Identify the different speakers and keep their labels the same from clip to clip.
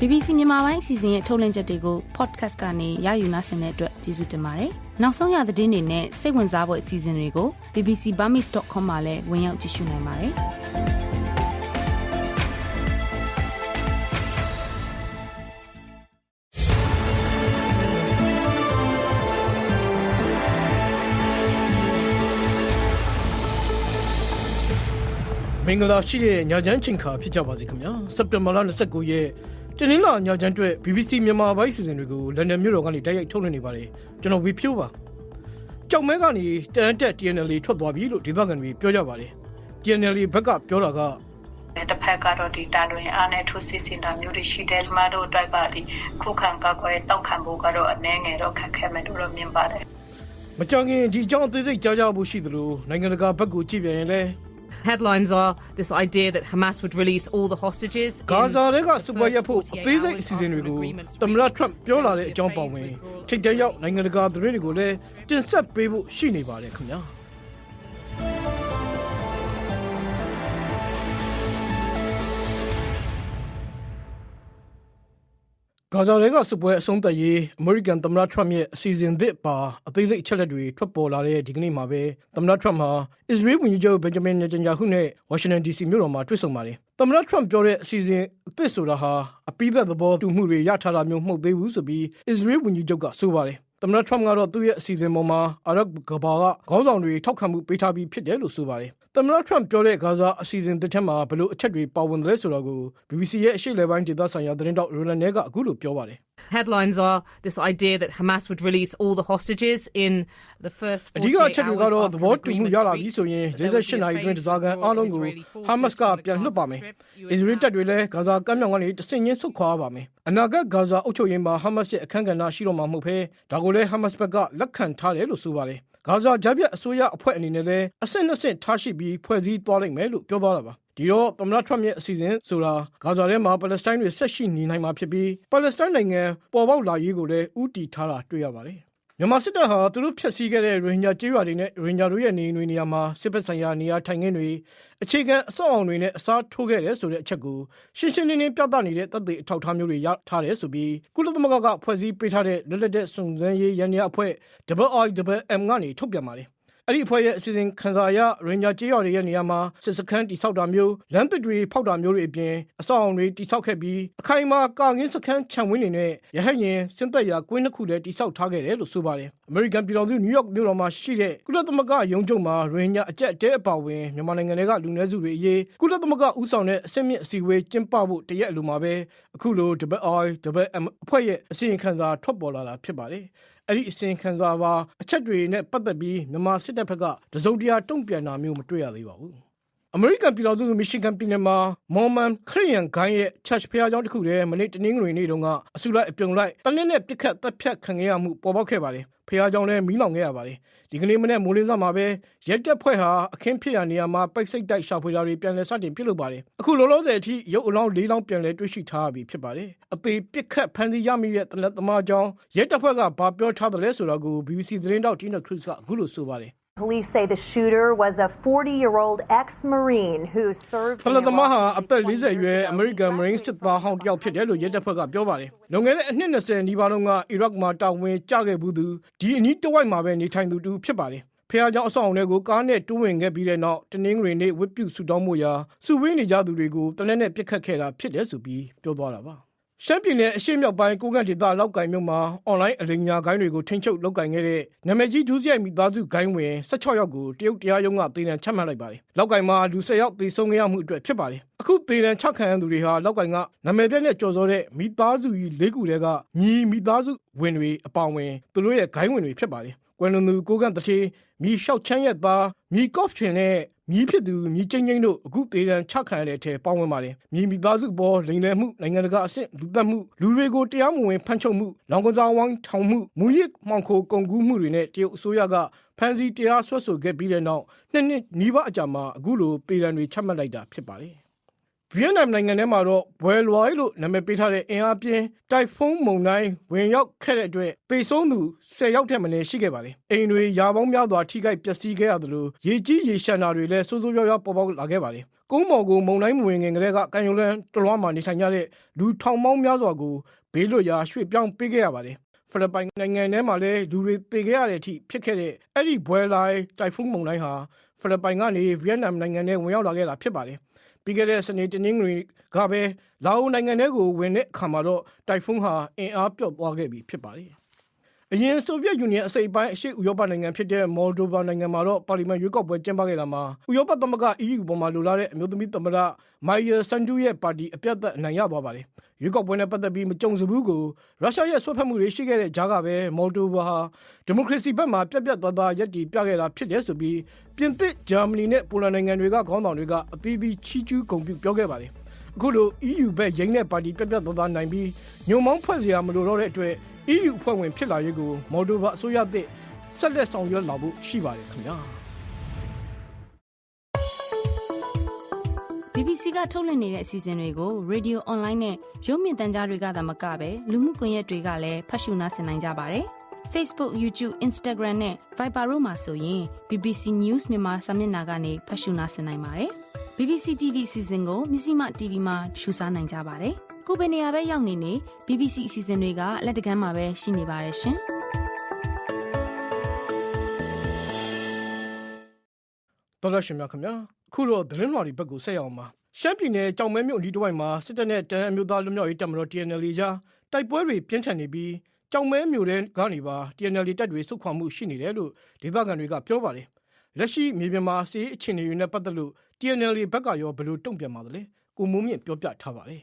Speaker 1: BBC မြန်မာပိုင်းအစီအစဉ်ရဲ့ထုတ်လွှင့်ချက်တွေကို podcast ကနေရယူနိုင်တဲ့အတွက်ကျေးဇူးတင်ပါတယ်။နောက်ဆုံးရသတင်းတွေနဲ့စိတ်ဝင်စားဖို့အစီအစဉ်တွေကို bbcburmese.com မှာလည်းဝင်ရောက်ကြည့်ရှုနိုင်ပါတယ်။
Speaker 2: မင်္ဂလာရှိတဲ့ညချမ်းချိန်ခါဖြစ်ကြပါစေခင်ဗျာစက်တင်ဘာလ29ရက် တနင်္လာညချမ်းအတွက် BBC မြန်မာပိုင်းစီစဉ်တွေကိုလန်ဒန်မြို့တော်ကနေတိုက်ရိုက်ထုတ်လွှင့်နေပါတယ်ကျွန်တော်ဝီဖြိုးပါကြောက်မဲကနေတန်တက် TNL ထွက်သွားပြီလို့ဒေသခံတွေပြောကြပါတယ် TNL ဘက်ကပြောတာက
Speaker 3: တစ်ဖက်ကတော့ဒီတာလွင်အားနဲ့ထိုးစစ်စင်တာမျိုးတွေရှိတယ်ကျမတို့အတွက်ကဒီခုခံကာကွယ်တောက်ခံဖို့ကတော့အနှဲငယ်တော့ခက်ခဲမယ်လို့တော့မြင်ပါတယ်
Speaker 2: မကြခင်ဒီအကြောင်းအသေးစိတ်ကြားကြဖို့ရှိသလိုနိုင်ငံတကာဘက်ကိုကြည့်ပြန်ရင်လည်း
Speaker 4: Headlines are this idea that Hamas would release all the hostages.
Speaker 2: ဂါ
Speaker 4: in
Speaker 2: ဇာတွေကစ
Speaker 4: the
Speaker 2: ပွား
Speaker 4: first
Speaker 2: ရဖို့အ
Speaker 4: 48
Speaker 2: သေးစိတ်
Speaker 4: hours
Speaker 2: အစီအစဉ်တွေကို
Speaker 4: after an agreement's
Speaker 2: သမ္မတ
Speaker 4: reached.
Speaker 2: ထရမ့်ပြောလာတဲ့အကြောင်းပေါဝင်ထိတ်တဲ့ရောက်နိုင်ငံတကာသတင်းတွေကိုလည်းတင်ဆက်ပေးဖို့ရှိနေပါတယ်ခင်ဗျာ ဂါဇာတွေကစပွဲအဆုံးသတ်ရေးအမေရိကန်သမ္မတထရမ့်ရဲ့အစီအစဉ်သစ်ပါအသေးစိတ်အချက်လက်တွေထွက်ပေါ်လာတဲ့ဒီကနေ့မှာပဲသမ္မတထရမ့်ဟာအစ္စရေးဝန်ကြီးချုပ်ဘင်ဂျမင်နေတန်ယာဟုနဲ့ဝါရှင်တန် DC မြို့တော်မှာတွေ့ဆုံပါတယ်သမ္မတထရမ့်ပြောတဲ့အစီအစဉ်အသစ်ဆိုတာဟာအပိသက်သဘောတူမှုတွေရထားတာမျိုးမဟုတ်သေးဘူးဆိုပြီးအစ္စရေးဝန်ကြီးချုပ်ကဆိုပါတယ်သမ္မတထရမ့်ကတော့သူ့ရဲ့အစီအစဉ်ပေါ်မှာအာရပ်ကဘာကခေါင်းဆောင်တွေထောက်ခံမှုပေးထားပြီးဖြစ်တယ်လို့ဆိုပါတယ် သမ္မတထရမ့်ပြောတဲ့ဂါဇာအစီအစဉ်တစ်ထက်မှာဘယ်လိုအချက်တွေပါဝင်တယ်လဲဆိုတာကို BBC ရဲ့အရှေ့လယ်ပိုင်းဒေသဆိုင်ရာသတင်းတောက်ရိုလန်နဲကအခုလိုပြောပါတယ်
Speaker 4: Headlines are this idea that Hamas would release all the hostages in the first
Speaker 2: အဓိ
Speaker 4: 48
Speaker 2: ကအချက်တွေ
Speaker 4: hours
Speaker 2: ကတော့
Speaker 4: after
Speaker 2: သ
Speaker 4: an
Speaker 2: ဘောတူမှု
Speaker 4: agreement's
Speaker 2: ရလာပြီ
Speaker 4: reached.
Speaker 2: ဆိုရင်
Speaker 4: There would be
Speaker 2: 48
Speaker 4: a
Speaker 2: နာရီအတွင်း
Speaker 4: phased
Speaker 2: တစားကန်အားလုံးကို
Speaker 4: withdrawal of Israeli
Speaker 2: ဟာမတ်စ်က
Speaker 4: forces
Speaker 2: ပြန်လွှတ်ပါမယ်
Speaker 4: from the Gaza Strip.
Speaker 2: အစ္စရေးတပ်တွေလည်းဂါဇာကမ်းမြောင်ကနေတဆင့်ချင်းဆုတ်ခွာပါမယ်အနာဂတ်ဂါဇာအုပ်ချုပ်ရေးမှာဟာမတ်စ်ရဲ့အခမ်းကဏ္ဍရှိတော့မှာမဟုတ်ဘဲဒါကိုလည်းဟာမတ်စ်ဘက်ကလက်ခံထားတယ်လို့ဆိုပါတယ် ဂါဇာဂျာပြတ်အစိုးရအဖွဲ့အနေနဲ့လည်းအဆင့်နှစ်ဆင့်ထားရှိပြီးဖွဲ့စည်းသွားလိမ့်မယ်လို့ပြောသွားတာပါဒီတော့သမ္မတထရမ့်ရဲ့အစီအစဉ်ဆိုတာဂါဇာထဲမှာပါလက်စတိုင်းတွေဆက်ရှိနေနိုင်မှာဖြစ်ပြီးပါလက်စတိုင်းနိုင်ငံပေါ်ပေါက်လာရေးကိုလည်းဥတီထားတာတွေ့ရပါတယ် မြန်မာစစ်တပ်ဟာသူတို့ဖျက်ဆီးခဲ့တဲ့ရိုဟင်ဂျာကျေးရွာတွေနဲ့ရိုဟင်ဂျာတို့ရဲ့နေအိမ်တွေနေရာမှာစစ်ဖက်ဆိုင်ရာနေရာထိုင်ခင်းတွေအခြေခံအဆောက်အအုံတွေနဲ့အစားထိုးခဲ့တယ်ဆိုတဲ့အချက်ကိုရှင်းရှင်းလင်းလင်းပြသနေတဲ့တပ်တွေအထောက်အထားမျိုးတွေရထားတယ်ဆိုပြီးကုလသမဂ္ဂကဖွဲ့စည်းပေးထားတဲ့လွတ်လပ်တဲ့စုံစမ်းရေးရန်ရအဖွဲ့ WIWM ကနေထုတ်ပြန်ပါတယ် အဲ့ဒီအဖွဲ့ရဲ့အစီအစဉ်ခံစာအရရင်ဂျာကျေးရွာတွေရဲ့နေရာမှာစစ်စခန်းတိစောက်တာမျိုးလမ်းသစ်တွေဖောက်တာမျိုးတွေအပြင်အဆောက်အအုံတွေတိစောက်ခဲ့ပြီးအခိုင်အမာကာငင်းစခန်းခြံဝင်းတွေနဲ့ရဟတ်ရင်စင်သက်ရာကွင်းတစ်ခုလည်းတိစောက်ထားခဲ့တယ်လို့ဆိုပါတယ်အမေရိကန်ပြည်ထောင်စုနယူးယောက်မြို့တော်မှာရှိတဲ့ကုလသမဂ္ဂရုံးချုပ်မှာရင်ဂျာအကြက်တဲအပါဝင်မြန်မာနိုင်ငံတွေကလူနည်းစုတွေအရေးကုလသမဂ္ဂဦးဆောင်တဲ့အစည်းအမြင့်အစည်းအဝေးကျင်းပဖို့တရက်အလိုမှာပဲအခုလို WIWM အဖွဲ့ရဲ့အစီရင်ခံစာထွက်ပေါ်လာတာဖြစ်ပါတယ် အဲ့ဒီအစီရင်ခံစာပါအချက်တွေနဲ့ပတ်သက်ပြီးမြန်မာစစ်တပ်ဘက်ကတစုံတရာတုံ့ပြန်တာမျိုးမတွေ့ရသေးပါဘူး အမေရိကန်ပြည်ထောင်စုမီရှီဂန်ပြည်နယ်မှာမော်မန်ခရီးယန်ဂိုင်းရဲ့ church ဖျားကျောင်းတစ်ခုတည်းမနေ့တနင်္ဂနွေနေ့တုန်းကအစုလိုက်အပြုံလိုက်တနည်းနဲ့ပြစ်ခတ်တပ်ဖြတ်ခံခဲ့ရမှုပေါ်ပေါက်ခဲ့ပါတယ်ဖျားကျောင်းလည်းမီးလောင်ခဲ့ရပါတယ်ဒီကနေ့မနေ့မိုးလင်းစမှာပဲရက်တက်ဖွဲ့ဟာအခင်းဖြစ်ရနေရာမှာပိတ်စိတ်တိုက်ရှာဖွေတာတွေပြန်လည်စတင်ပြုလုပ်ပါတယ်အခုလောလောဆယ်အထိရုပ်အလောင်း၄လောင်းပြန်လည်တွေ့ရှိထားပြီဖြစ်ပါတယ်အသေးပြစ်ခတ်ဖမ်းဆီးရမိတဲ့တလက်သမားကြောင်းရက်တက်ဖွဲ့ကဘာပြောထားတယ်လဲဆိုတာကို BBC သတင်းတောက်တီနိုခရစ်ကအခုလိုဆိုပါတယ်
Speaker 5: Police say the shooter was a 40 year old ex Marine who served.
Speaker 2: ဖလသမားဟာအသက်40အရွယ်အမေရိကန်မရင်းစစ်သားဟောင်းတစ်ယောက်ဖြစ်တယ်လို့ရဲတပ်ဖွဲ့ကပြောပါတယ်။လွန်ခဲ့တဲ့အနှစ်20နီးပါးလုံးကအီရတ်မှာတာဝန်ကျခဲ့ဘူးသူဒီအနီးတစ်ဝိုက်မှာပဲနေထိုင်သူတူဖြစ်ပါတယ်။ဖះเจ้าအဆောင်အုံတွေကိုကားနဲ့တူးဝင်ခဲ့ပြီးတဲ့နောက်တနင်္ဂနွေနေ့ဝစ်ပြုဆူတောင်းမှုရာစုဝေးနေကြသူတွေကိုတနက်နဲ့ပြစ်ခတ်ခဲ့တာဖြစ်တယ်ဆိုပြီးပြောသွားတာပါ။ ရှမ်းပြည်နယ်အရှေ့မြောက်ပိုင်းကိုကန့်ဒေသလောက်ကင်မြို့မှာအွန်လိုင်းအလင်ညာဂိုင်းတွေကိုထိန်းချုပ်လုပ်ကင်ခဲ့တဲ့နာမည်ကြီးဒုစရိုက်မိသားစုဂိုင်းဝင်16ယောက်ကိုတရုတ်တရားရုံးကသေဒဏ်ချမှတ်လိုက်ပါတယ်။လောက်ကင်မှာလူ10ယောက်သေဆုံးခဲ့ရမှုအတွက်ဖြစ်ပါတယ်။အခုသေဒဏ်ချခံရသူတွေဟာလောက်ကင်ကနာမည်ပြည့်နဲ့ကြော်စောတဲ့မိသားစုကြီး၄ခုတည်းကညီမိသားစုဝင်တွေအပေါင်ဝင်သူတို့ရဲ့ဂိုင်းဝင်တွေဖြစ်ပါတယ်။ကွယ်လွန်သူကိုကန့်တထေမိလျှောက်ချမ်းရဲ့သားမိကော့ဖျင်နဲ့ မြည်ဖြစ်သူမြည်ချင်းချင်းတို့အခုတေတံချခံရတဲ့အထက်ပေါင်းဝင်ပါတယ်မြည်မိသားစုပေါ်လိန်လည်မှုနိုင်ငံတကာအဆင့်လူသက်မှုလူတွေကိုတရားမဝင်ဖမ်းချုပ်မှုလောင်ကစားဝိုင်းထောင်မှုမူရစ်မှောင်ခိုကုန်ကူးမှုတွေနဲ့တရုတ်အစိုးရကဖမ်းဆီးတရားစွဲဆိုခဲ့ပြီးတဲ့နောက်နှစ်နှစ်နီးပါးအကြာမှာအခုလိုပေရန်တွေချမှတ်လိုက်တာဖြစ်ပါတယ် ဗီယက်နမ်နိုင်ငံထဲမှာတော့ဘွယ်လွိုင်းလို့နာမည်ပေးထားတဲ့အင်အားပြင်းတိုက်ဖုန်းမုန်တိုင်းဝင်ရောက်ခဲ့တဲ့အတွက်ပေဆုံးသူ10ယောက်ထက်မနည်းရှိခဲ့ပါတယ်။အိမ်တွေယာပေါင်းများစွာထိခိုက်ပျက်စီးခဲ့ရသလိုရေကြီးရေရှမ်းတာတွေလည်းစိုးစိုးရွားရွားပေါ်ပေါက်လာခဲ့ပါတယ်။ကုန်းမော်ကိုမုန်တိုင်းမဝင်ခင်ကတည်းကကံရုံလန်းတလွားမှာနေထိုင်ကြတဲ့လူထောင်ပေါင်းများစွာကိုဘေးလွတ်ရာရွှေ့ပြောင်းပေးခဲ့ရပါတယ်။ဖိလစ်ပိုင်နိုင်ငံထဲမှာလည်းလူတွေသေခဲ့ရတဲ့အထိဖြစ်ခဲ့တဲ့အဲ့ဒီဘွယ်လိုင်းတိုက်ဖုန်းမုန်တိုင်းဟာဖိလစ်ပိုင်ကနေဗီယက်နမ်နိုင်ငံထဲဝင်ရောက်လာခဲ့တာဖြစ်ပါတယ်။ ပြီးခဲ့တဲ့စနေတနင်္ဂနွေကပဲလာအိုနိုင်ငံထဲကိုဝင်တဲ့အခါမှာတော့တိုက်ဖုန်းဟာအင်အားပြော့သွားခဲ့ပြီဖြစ်ပါတယ်။ အရင်ဆိုဗီယက်ယူနီယံအစိပ်ပိုင်းအရှေ့ဥရောပနိုင်ငံဖြစ်တဲ့မော်ဒိုဗာနိုင်ငံမှာတော့ပါလီမန်ရွေးကောက်ပွဲကျင်းပခဲ့တာမှာဥရောပသမဂ္ဂ EU ပေါ်မှာလိုလားတဲ့အမျိုးသမီးသမ္မတမိုင်ယာဆန်ဒူရဲ့ပါတီအပြတ်သက်အနိုင်ရသွားပါတယ်။ရွေးကောက်ပွဲနဲ့ပတ်သက်ပြီးမကြုံစဘူးကိုရုရှားရဲ့ဆွဲဖက်မှုတွေရှိခဲ့တဲ့ကြားကပဲမော်ဒိုဗာဟာဒီမိုကရေစီဘက်မှာပြက်ပြက်သားသားရည်တည်ပြခဲ့တာဖြစ်တယ်ဆိုပြီးပြင်သစ်၊ဂျာမနီနဲ့ပိုလန်နိုင်ငံတွေကခေါင်းဆောင်တွေကအသီးသီးချီးကျူးဂုဏ်ပြုပြောခဲ့ပါတယ်။အခုလို EU ဘက်ရင်းတဲ့ပါတီပြက်ပြက်သားသားနိုင်ပြီးညုံမောင်းဖွဲ့စရာမလိုတော့တဲ့အတွက် EU အဖွဲ့ဝင်ဖြစ်လာရေးကိုမော်ဒိုဗာအစိုးရသစ်ဆက်လက်ဆောင်ရွက်လာဖို့ရှိပါတယ်ခင်ဗျာ
Speaker 1: BBC ကထုတ်လွှင့်နေတဲ့အစီအစဉ်တွေကို Radio Online နဲ့ရုပ်မြင်သံကြားတွေကသာမကပဲလူမှုကွန်ရက်တွေကလည်းဖတ်ရှုနားဆင်နိုင်ကြပါတယ်။ Facebook, YouTube, Instagram နဲ့ Viber တို့မှာဆိုရင် BBC News မြန်မာစာမျက်နှာကနေဖတ်ရှုနားဆင်နိုင်ပါတယ်။ BBC TV အစီအစဉ်ကိုမြစည်းမ TV မှာရှုစားနိုင်ကြပါတယ်။ကိုယ်ပဲနေရာပဲရောက်နေနေ BBC အစီအစဉ်တွေကလက်တကမ်းမှာပဲရှိနေပါတယ်ရှင်။
Speaker 2: တော်တော်ရှင်များခင်ဗျာအခုတော့သတင်းလွှာတွေဘက်ကိုဆက်ရအောင်ပါရှမ်းပြည်နယ်ကြောင်မဲမြို့အနီးတစ်ဝိုက်မှာစစ်တပ်နဲ့တန်အမျိုးသားလူမျိုးရေးတပ်မတော် TNL ကြားတိုက်ပွဲတွေပြင်းထန်နေပြီးကြောင်မဲမြို့ထဲကနေပါ TNL တပ်တွေစုခွာမှုရှိနေတယ်လို့ဒေသခံတွေကပြောပါတယ်လက်ရှိမြေပြင်မှာစီးအခြေအနေတွေနဲ့ပတ်သက်လို့ TNL ဘက်ကရောဘယ်လိုတုံ့ပြန်ပါသလဲကိုမိုးမြင့်ပြောပြထားပါတယ်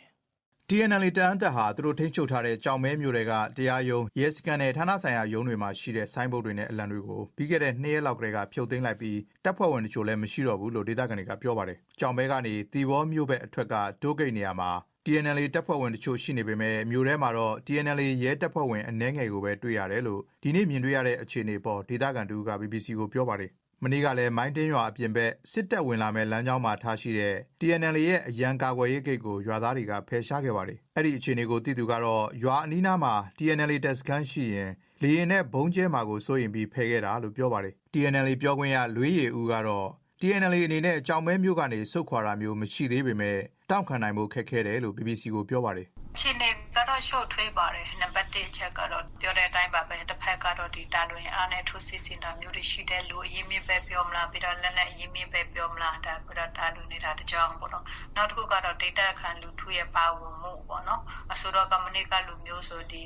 Speaker 6: TNL တန်တက်ဟာသူတို့ထိန်းချုပ်ထားတဲ့ကြောင်မဲမြို့တွေကတရားရုံးရဲစခန်းနဲ့ဌာနဆိုင်ရာရုံးတွေမှာရှိတဲ့ဆိုင်းဘုတ်တွေနဲ့အလံတွေကိုပြီးခဲ့တဲ့နှစ်ရက်လောက်ကလေးကဖြုတ်သိမ်းလိုက်ပြီးတပ်ဖွဲ့ဝင်တချို့လည်းမရှိတော့ဘူးလို့ဒေသခံတွေကပြောပါတယ်။ကြောင်မဲကနေတီဘောမြို့ဘက်အထွက်ကတိုးဂိတ်နေရာမှာ TNL တပ်ဖွဲ့ဝင်တချို့ရှိနေပေမဲ့မြို့ထဲမှာတော့ TNL ရဲတပ်ဖွဲ့ဝင်အနှဲငယ်ကိုပဲတွေ့ရတယ်လို့ဒီနေ့မြင်တွေ့ရတဲ့အခြေအနေပေါ်ဒေသခံတူက BBC ကိုပြောပါတယ် မနေ့ကလည်းမိုင်းတင်းရွာအပြင်ဘက်စစ်တပ်ဝင်လာမဲ့လမ်းကြောင်းမှာထားရှိတဲ့ TNL ရဲ့အရန်ကာကွယ်ရေးဂိတ်ကိုရွာသားတွေကဖယ်ရှားခဲ့ပါတယ်။အဲ့ဒီအခြေအနေကိုသိသူကတော့ရွာအနီးနားမှာ TNL တပ်စခန်းရှိရင်လေရင်နဲ့ဘုံကျဲမှာကိုစိုးရင်ပြီးဖယ်ခဲ့တာလို့ပြောပါတယ်။ TNL ပြောခွင့်ရလွေးရည်ဦးကတော့ TNL အနေနဲ့အကြောင်မဲမျိုးကနေစုတ်ခွာတာမျိုးမရှိသေးပေမဲ့တောင့်ခံနိုင်မှုခက်ခဲတယ်လို့ BBC ကိုပြောပါတယ်
Speaker 3: ခြေနေကတော့ရှုပ်ထွေးပါတယ်နံပါတ်1ချက်ကတော့ပြောတဲ့အတိုင်းပါပဲတစ်ဖက်ကတော့ဒီတာလွင်အားနဲ့ထိုးစစ်စင်တာမျိုးတွေရှိတဲ့လူအရင်မြင့်ပဲပြောမလားပြီးတော့လက်လက်အရင်မြင့်ပဲပြောမလားဒါပြီးတော့တာလွင်နေတာတကြောင်ပေါ့နော်နောက်တစ်ခုကတော့ data ခံလူထုရဲ့ပါဝင်မှုပေါ့နော်အဆိုတော့ကမ္မနိကလူမျိုးဆိုဒီ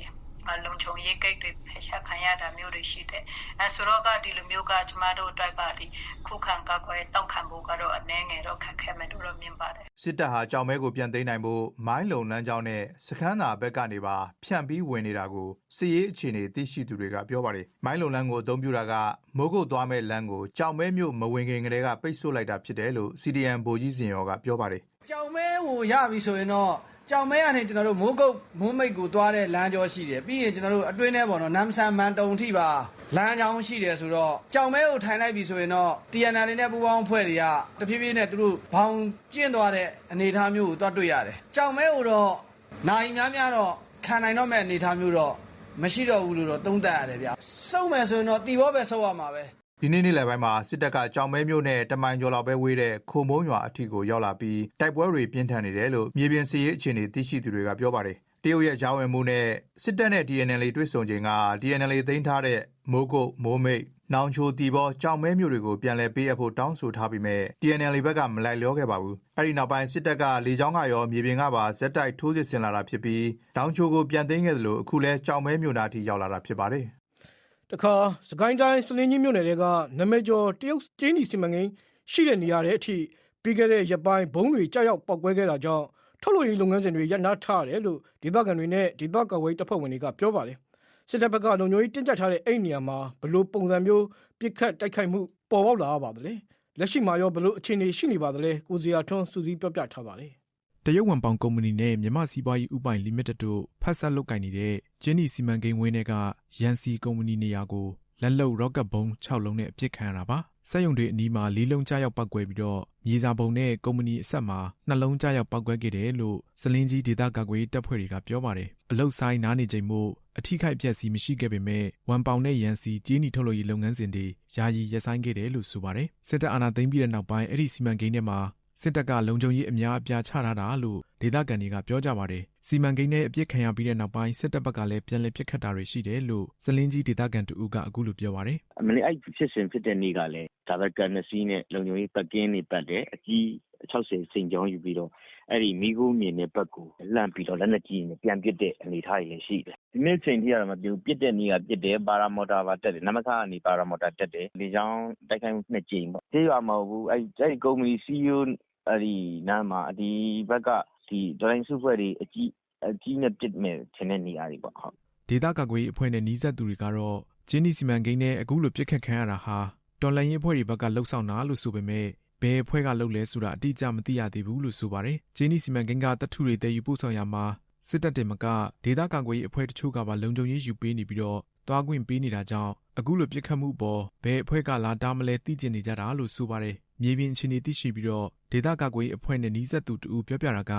Speaker 3: လုံခြုံရေးကိတ်တွေဖယ်ရှားခံရတာမျိုးတွေရှိတယ်အဲဆိုတော့ကဒီလိုမျိုးကကျမတို့အတွက်ကဒီခုခံကာကွယ်တောက်ခံဖို့ကတော့အနည်းငယ်တော့ခက်ခဲမယ်လို့တော့မြင်ပါတယ်
Speaker 6: စစ်တပ်ဟာကြောင်မဲကိုပြန်သိမ်းနိုင်ဖို့မိုင်းလုံလမ်းကြောင်းနဲ့စခန်းသာဘက်ကနေပါဖြန့်ပြီးဝင်နေတာကိုစစ်ရေးအခြေအနေသိရှိသူတွေကပြောပါတယ်။မိုင်းလုံလမ်းကိုအသုံးပြုတာကမိုးကုတ်သွားမဲ့လမ်းကိုကြောင်မဲမြို့မဝင်ခင်ကတည်းကပိတ်ဆို့လိုက်တာဖြစ်တယ်လို့ CDM ဗိုလ်ကြီးစင်ရောကပြောပါတယ်
Speaker 7: ကြောင်မဲကိုရပြီဆိုရင်တော့ ကြောင်မဲကနေကျွန်တော်တို့မိုးကုတ်မိုးမိတ်ကိုသွားတဲ့လမ်းကြောရှိတယ်ပြီးရင်ကျွန်တော်တို့အတွင်းထဲပေါ့နော်နမ်ဆန်မန်တုံထိပါလမ်းကြောင်းရှိတယ်ဆိုတော့ကြောင်မဲကိုထိုင်လိုက်ပြီဆိုရင်တော့ TNL နဲ့ပူးပေါင်းဖွဲ့တွေကတဖြည်းဖြည်းနဲ့သူတို့ဘောင်ကျင့်သွားတဲ့အနေအထားမျိုးကိုသွားတွေ့ရတယ်ကြောင်မဲကိုတော့နိုင်များများတော့ခံနိုင်တော့မဲ့အနေအထားမျိုးတော့မရှိတော့ဘူးလို့တော့သုံးသပ်ရတယ်ဗျစုံမယ်ဆိုရင်တော့တီဘောပဲစုံရမှာပဲ။
Speaker 6: ဒီနေ့နေ့လယ်ပိုင်းမှာစစ်တပ်ကကြောင်မဲမြို့နဲ့တမိုင်ကျော်လောက်ပဲဝေးတဲ့ခုံမုံရွာအထိကိုရောက်လာပြီးတိုက်ပွဲတွေပြင်းထန်နေတယ်လို့မြေပြင်စစ်ရေးအခြေအနေသိရှိသူတွေကပြောပါတယ်။တရုတ်ရဲ့ဂျာဝင်မှုနဲ့စစ်တပ်နဲ့ DNL တွေ့ဆုံချိန်က DNL သိမ်းထားတဲ့မိုးကုတ်မိုးမိတ်နောင်ချိုတီဘောကြောင်မဲမျိုးတွေကိုပြန်လည်ပေးအပ်ဖို့တောင်းဆိုထားပြီးမဲ့ TNL ဘက်ကမလိုက်လျောခဲ့ပါဘူး။အဲဒီနောက်ပိုင်းစစ်တပ်ကလေကြောင်းကရောမြေပြင်ကပါဇက်တိုက်ထိုးစစ်ဆင်လာတာဖြစ်ပြီးတောင်ချိုကိုပြန်သိမ်းခဲ့သလိုအခုလဲကြောင်မဲမျိုးနာအထိရောက်လာတာဖြစ်ပါတယ်။
Speaker 2: တခါစကိုင်းတိုင်းစလင်းကြီးမြို့နယ်တွေကနမဲကျော်တရုတ်ကျင်းဒီစီမံကိန်းရှိတဲ့နေရာတွေအထိပြီးခဲ့တဲ့ရက်ပိုင်းဘုံတွေကြောက်ရောက်ပောက်ကွဲခဲ့တာကြောင့်ထုတ်လုပ်ရေးလုပ်ငန်းစဉ်တွေရပ်နားထားရတယ်လို့ဒေသခံတွေနဲ့ဒေသကာကွယ်ရေးတပ်ဖွဲ့ဝင်တွေကပြောပါတယ်စစ်တပ်ဘက်ကလုံခြုံရေးတင်းကျပ်ထားတဲ့အဲ့ဒီနေရာမှာဘယ်လိုပုံစံမျိုးပြစ်ခတ်တိုက်ခိုက်မှုပေါ်ပေါက်လာရပါသလဲလက်ရှိမှာရောဘယ်လိုအခြေအနေရှိနေပါသလဲကိုစီယာထွန်းစူးစီးပြောပြထားပါတယ်
Speaker 8: တရုတ်ဝန်ပေါင်ကုမ္ပဏီနဲ့မြန်မာစီးပွားရေးဥပိုင်လီမိတက်တို့ဖက်ဆက်လုပ်ကင်နေတဲ့ကျင်းနီစီမံကိန်းဝင်းတွေကရန်စီကုမ္ပဏီနေရာကိုလက်လုံရော့ကတ်ဘုံ6လုံးနဲ့အပစ်ခံရတာပါစက်ရုံတွေအနီးမှာလေးလုံးကြားရောက်ပောက်ကွဲပြီးတော့မြေစာပုံနဲ့ကုမ္ပဏီအဆက်မှာနှလုံးကြားရောက်ပောက်ကွဲခဲ့တယ်လို့စလင်းကြီးဒေသကာကွယ်ရေးတပ်ဖွဲ့တွေကပြောပါတယ်အလုတ်ဆိုင်နားနေချိန်မို့အထိခိုက်ပြက်စီးမရှိခဲ့ပေမဲ့ဝန်ပေါင်နဲ့ရန်စီကြီးနီထုတ်လုပ်ရေးလုပ်ငန်းစဉ်တွေယာယီရပ်ဆိုင်းခဲ့တယ်လို့ဆိုပါတယ်စစ်တပ်အာဏာသိမ်းပြီးတဲ့နောက်ပိုင်းအဲ့ဒီစီမံကိန်းထဲမှာ စစ်တပ်ကလုံခြုံရေးအများအပြားချထားတာလို့ဒေသခံတွေကပြောကြပါတယ်။စီမံကိန်းနဲ့အပြစ်ခံရပြီးတဲ့နောက်ပိုင်းစစ်တပ်ဘက်ကလည်းပြန်လည်ပစ်ခတ်တာတွေရှိတယ်လို့စလင်းကြီးဒေသခံတူကအခုလိုပြောပါတယ်
Speaker 9: အမလေးအဲ့ဖြစ်စဉ်ဖြစ်တဲ့နေ့ကလည်းဒါဘကန်နစီနဲ့လုံခြုံရေးပတ်ကင်းနေပတ်တယ်အကြီး60စိန်ကြောင်းယူပြီးတော့အဲ့ဒီမိခိုးမြင်တဲ့ဘက်ကိုလှမ်းပြီးတော့လက်နက်ကြီးနဲ့ပြန်ပစ်တဲ့အနေအထားတွေလည်းရှိတယ်ဒီနေ့ချိန်ထိကတော့မပြူပစ်တဲ့နေ့ကပစ်တယ်ပါရာမော်တာပါတက်တယ်နမခကနေပါရာမော်တာတက်တယ်လေကြောင်းတိုက်ခိုက်မှုနှစ်ကြိမ်ပေါ့ကျေးရွာမဟုတ်ဘူးအဲ့အဲ့ဒီကုမ္ပဏီ CEO အဲ့ဒီနားမှာဒီဘက်ကဒီဒရိုင်းစုဖွဲ့တွေအကြီးအကြီးနဲ့ပစ်မယ်ထင်တဲ့နေရာတွေပေါ့ဟုတ်။
Speaker 8: ဒေသကာကွယ်ရေးအဖွဲ့နဲ့နှီးဆက်သူတွေကတော့ဂျင်းနီစီမံကိန်းနဲ့အခုလိုပစ်ခတ်ခံရတာဟာတော်လိုင်းရေးအဖွဲ့တွေဘက်ကလှုပ်ဆောင်တာလို့ဆိုပေမဲ့ဘယ်အဖွဲ့ကလုပ်လဲဆိုတာအတိအကျမသိရသေးဘူးလို့ဆိုပါတယ်။ဂျင်းနီစီမံကိန်းကတပ်ထုတွေတည်ယူပို့ဆောင်ရမှာစစ်တပ်တွေမကဒေသကာကွယ်ရေးအဖွဲ့တချို့ကပါလုံခြုံရေးယူပေးနေပြီးတော့ တွားခွင့်ပေးနေတာကြောင့်အခုလိုပြစ်ခတ်မှုပေါ်ဘယ်အဖွဲ့ကလာတားမလဲသိကျင်နေကြတာလို့ဆိုပါတယ်။မြေပြင်အခြေအနေသိရှိပြီးတော့ဒေသကာကွယ်ရေးအဖွဲ့နဲ့နှီးဆက်သူတူပြောပြတာက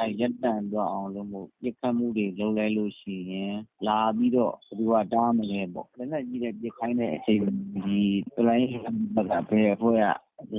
Speaker 9: အဲရက်တန်တော့အောင်လို့မို့ပြစ်ခတ်မှုတွေလုံးလဲလို့ရှိရင်လာပြီးတော့ဘယ်သူကတားမလဲပေါ့လက်နဲ့ကြီးတဲ့ပြစ်ခိုင်းတဲ့အချိန်ဒီပလိုင်းဘက်ကဘယ်အဖွဲ့က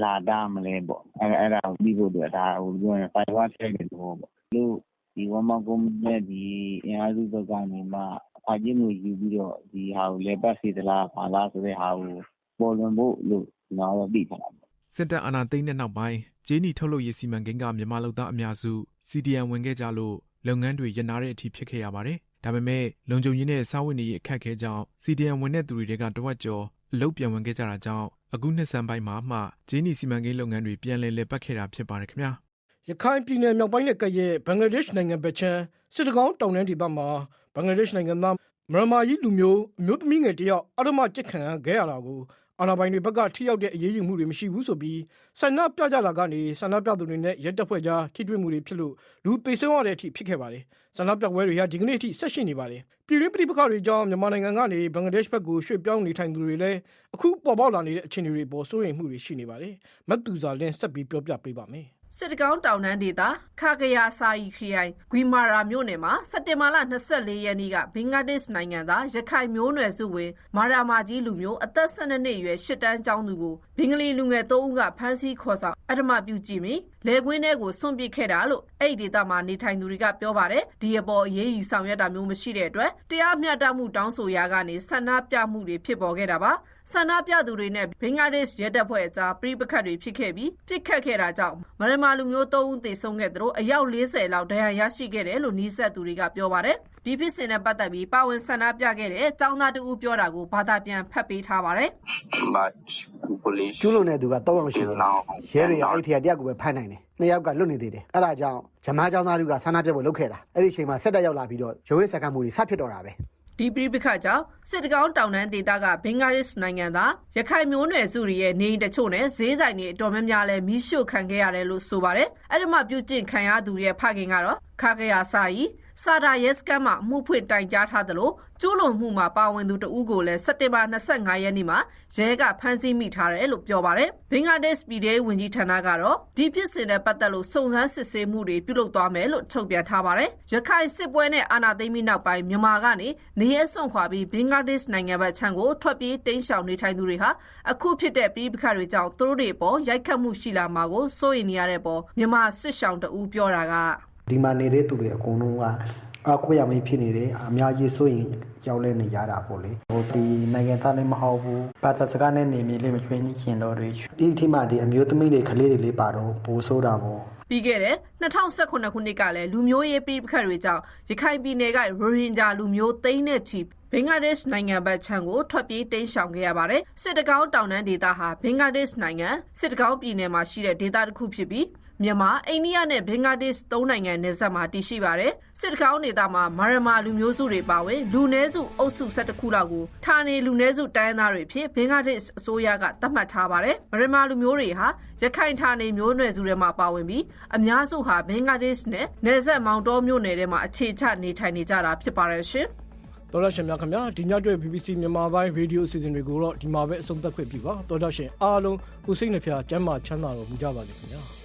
Speaker 9: လာတားမလဲပေါ့အဲအဲ့ဒါကိုပြီးဖို့အတွက်ဒါဟိုပြောရင် five watt ထည့်တယ်တော့ပေါ့လို့ဒီဝမ်မောင်ကုမ္ပဏီနဲ့ဒီအင်အားစုဘက်ကနေမှ အကျဉ်းကိုယူပြီးတော့ဒီဟာကိုလေပတ်စီသလားပါလားဆိုတဲ့ဟာကိုပေါ်လွင်ဖို့လို့ကျွန်တော်တို့ပြီးထားတာ
Speaker 8: စစ်တပ်အာဏာသိမ်းတဲ့နောက်ပိုင်းဂျင်းနီထုတ်လုပ်ရေးစီမံကိန်းကမြန်မာလူသားအများစု CDN ဝင်ခဲ့ကြလို့လုပ်ငန်းတွေရပ်နားတဲ့အထိဖြစ်ခဲ့ရပါတယ်။ဒါပေမဲ့လုံခြုံရေးနဲ့စာဝတ်နေရေးအခက်အခဲကြောင့် CDN ဝင်တဲ့သူတွေကတဝက်ကျော်အလုပ်ပြန်ဝင်ခဲ့ကြတာကြောင့်အခုနှစ်ဆန်းပိုင်းမှာမှဂျင်းနီစီမံကိန်းလုပ်ငန်းတွေပြန်လည်လည်ပတ်ခဲ့တာဖြစ်ပါတယ်ခင်ဗျာ။
Speaker 2: ရခိုင်ပြည်နယ်မြောက်ပိုင်းနဲ့ကပ်ရဲ့ဘင်္ဂလားဒေ့ရှ်နိုင်ငံဘက်ခြမ်းစစ်တကောင်းတောင်တန်းဒေသမှာဘင်္ဂလားဒေ့ရှ်နိုင်ငံသားမြန်မာကြီးလူမျိုးအမျိုးသမီးငယ်တစ်ယောက်အရမကြစ်ခံခဲ့ရတာကိုအာဏာပိုင်တွေဘက်ကထိရောက်တဲ့အရေးယူမှုတွေမရှိဘူးဆိုပြီးဆန္ဒပြကြတာကနေဆန္ဒပြသူတွေနဲ့ရဲတပ်ဖွဲ့ကြားထိတွေ့မှုတွေဖြစ်လို့လူသေဆုံးရတဲ့အထိဖြစ်ခဲ့ပါတယ်ဆန္ဒပြပွဲတွေဟာဒီကနေ့အထိဆက်ရှိနေပါတယ်ပြည်တွင်းပြည်ပခါတွေကြောင့်မြန်မာနိုင်ငံကနေဘင်္ဂလားဒေ့ရှ်ဘက်ကိုရွှေ့ပြောင်းနေထိုင်သူတွေလည်းအခုပေါ်ပေါက်လာနေတဲ့အခြေအနေတွေပေါ်စိုးရိမ်မှုတွေရှိနေပါတယ်မတ်သူဇာလင်းဆက်ပြီးပြောပြပေးပါမယ်
Speaker 10: စစ်တကောင်းတောင်တန်းဒေသခါကရစာရီခရိုင်ဂွီမာရာမြို့နယ်မှာစက်တင်ဘာလ24ရက်နေ့ကဘင်္ဂလားဒေ့ရှ်နိုင်ငံသားရခိုင်မျိုးနွယ်စုဝင်မာရာမာကြီးလူမျိုးအသက်12နှစ်အရွယ်ရှစ်တန်းကျောင်းသူကိုဘင်္ဂလီလူငယ်3ဦးကဖမ်းဆီးခေါ်ဆောင်အဓမ္မပြုကြည့်ပြီးလေကွင်းထဲကိုစွန့်ပစ်ခဲ့တာလို့ အဲ့ဒီဒေသမှာနေထိုင်သူတွေကပြောပါတယ်ဒီအပေါ်အရေးယူဆောင်ရွက်တာမျိုးမရှိတဲ့အတွက်တရားမျှတမှုတောင်းဆိုရာကနေဆန္ဒပြမှုတွေဖြစ်ပေါ်ခဲ့တာပါဆန္ဒပြသူတွေနဲ့ဘင်္ဂလားဒေ့ရှ်ရဲတပ်ဖွဲ့အကြားပြိပခတ်တွေဖြစ်ခဲ့ပြီးပြစ်ခတ်ခဲ့တာကြောင့်မရမာလူမျိုး၃ဦးသေဆုံးခဲ့သလိုအယောက်40လောက်ဒဏ်ရာရရှိခဲ့တယ်လို့နှီးဆက်သူတွေကပြောပါတယ် ဒီဖြစ်စဉ်နဲ့ပတ်သက်ပြီးပါဝင်ဆန္ဒပြခဲ့တဲ့ចောင်းသားတူဦးပြောတာကိုဘာသာပြန်ဖတ်ပေးထားပါတယ်
Speaker 11: ကျူးလွန်တဲ့သူကတော့အောင်ရှိတယ်ရဲတွေကအဲ့ထက်တယောက်ကိုပဲဖမ်းနိုင်တယ်နှစ်ယောက်ကလွတ်နေသေးတယ်အဲ့ဒါကြောင့်ဂျမားကျောင်းသားတို့ကဆန္ဒပြဖို့လုပ်ခဲ့တာအဲ့ဒီအချိန်မှာဆက်တက်ရောက်လာပြီးတော့ရုံးရစက္ကန့်မှုတွေဆက်ဖြစ်တော့တာပဲ
Speaker 10: ဒီပြိပခတ်ကြောင့်စစ်တကောင်းတောင်တန်းဒေသကဘင်္ဂလားဒေ့ရှ်နိုင်ငံသားရခိုင်မျိုးနွယ်စုတွေရဲ့နေအိမ်တချို့နဲ့ဈေးဆိုင်တွေအတော်များများလဲမိရှို့ခံခဲ့ရတယ်လို့ဆိုပါတယ်အဲ့ဒီမှာပြုတ်ကျင့်ခံရသူရဲ့ဖခင်ကတော့ခါကရစာကြီး စာဒါရဲစကန်မှာအမှုဖွင့်တိုင်ကြားထားသလိုကျူးလွန်မှုမှာပါဝင်သူတဦးကိုလည်းစက်တင်ဘာ25ရက်နေ့မှာရဲကဖမ်းဆီးမိထားတယ်လို့ပြောပါတယ်။ဘင်္ဂလားဒေ့ရှ်ပြည်ထောင်ဝင်ကြီးဌာနကတော့ဒီဖြစ်စဉ်နဲ့ပတ်သက်လို့စုံစမ်းစစ်ဆေးမှုတွေပြုလုပ်သွားမယ်လို့ထုတ်ပြန်ထားပါတယ်။ရခိုင်စစ်ပွဲနဲ့အာဏာသိမ်းပြီးနောက်ပိုင်းမြန်မာကနေနေရဲစွန့်ခွာပြီးဘင်္ဂလားဒေ့ရှ်နိုင်ငံဘက်ခြမ်းကိုထွက်ပြေးတိမ်းရှောင်နေထိုင်သူတွေဟာအခုဖြစ်တဲ့ပြည်ပခတ်တွေကြောင့်သူတို့တွေအပေါ်ရိုက်ခတ်မှုရှိလာမှာကိုစိုးရိမ်နေရတဲ့ပေါ်မြန်မာစစ်ရှောင်တဦးပြောတာက
Speaker 11: ဒီမှာနေတဲ့သူတွေအကုန်လုံးကအခုရမင်းဖြစ်နေတယ်အများကြီးဆိုရင်ကြောက်လဲနေရတာပေါ့လေဟိုဒီနိုင်ငံသားလည်းမဟုတ်ဘူးဘာသာစကားနဲ့နေမြေလေးမချွေးချင်တော့တွေဒီအထိမှဒီအမျိုးသမီးတွေကလေးတွေလေးပါတော့ပိုးဆိုးတာပေါ့
Speaker 10: ပြီးခဲ့တဲ့2018ခုနှစ်ကလည်းလူမျိုးရေးပြည်ပခတ်တွေကြောင့်ရခိုင်ပြည်နယ်ကရိုဟင်ဂျာလူမျိုးသိန်းနဲ့ချီဘင်္ဂလားဒေ့ရှ်နိုင်ငံဘက်ခြမ်းကိုထွက်ပြေးတိမ်းရှောင်ခဲ့ရပါတယ်စစ်တကောင်းတောင်တန်းဒေသဟာဘင်္ဂလားဒေ့ရှ်နိုင်ငံစစ်တကောင်းပြည်နယ်မှာရှိတဲ့ဒေသတစ်ခုဖြစ်ပြီး မြန်မာအိန္ဒိယနဲ့ဘင်္ဂလားဒေ့ရှ်သုံးနိုင်ငံနယ်စပ်မှာတည်ရှိပါတယ်စစ်တကောင်းဒေသမှာမာရမာလူမျိုးစုတွေပါဝင်လူနည်းစုအုပ်စု၁၁ခုလောက်ကိုဌာနေလူနည်းစုတိုင်းသားတွေဖြစ်ဘင်္ဂလားဒေ့ရှ်အစိုးရကသတ်မှတ်ထားပါတယ်မာရမာလူမျိုးတွေဟာရခိုင်ဌာနေမျိုးနွယ်စုတွေမှာပါဝင်ပြီးအများစုဟာဘင်္ဂလားဒေ့ရှ်နဲ့နယ်စပ်မောင်တောမြို့နယ်ထဲမှာအခြေချနေထိုင်နေကြတာဖြစ်ပါတယ်ရှင်
Speaker 2: သတော်ရရှင်များခင်ဗျာဒီညအတွက် BBC မြန်မာပိုင်းရေဒီယိုအစီအစဉ်တွေကိုတော့ဒီမှာပဲအဆုံးသတ်ခွင့်ပြုပါတော်ရရှင်အားလုံးကိုစိတ်နှဖျားကျမ်းမာချမ်းသာတော်မူကြပါစေခင်ဗျာ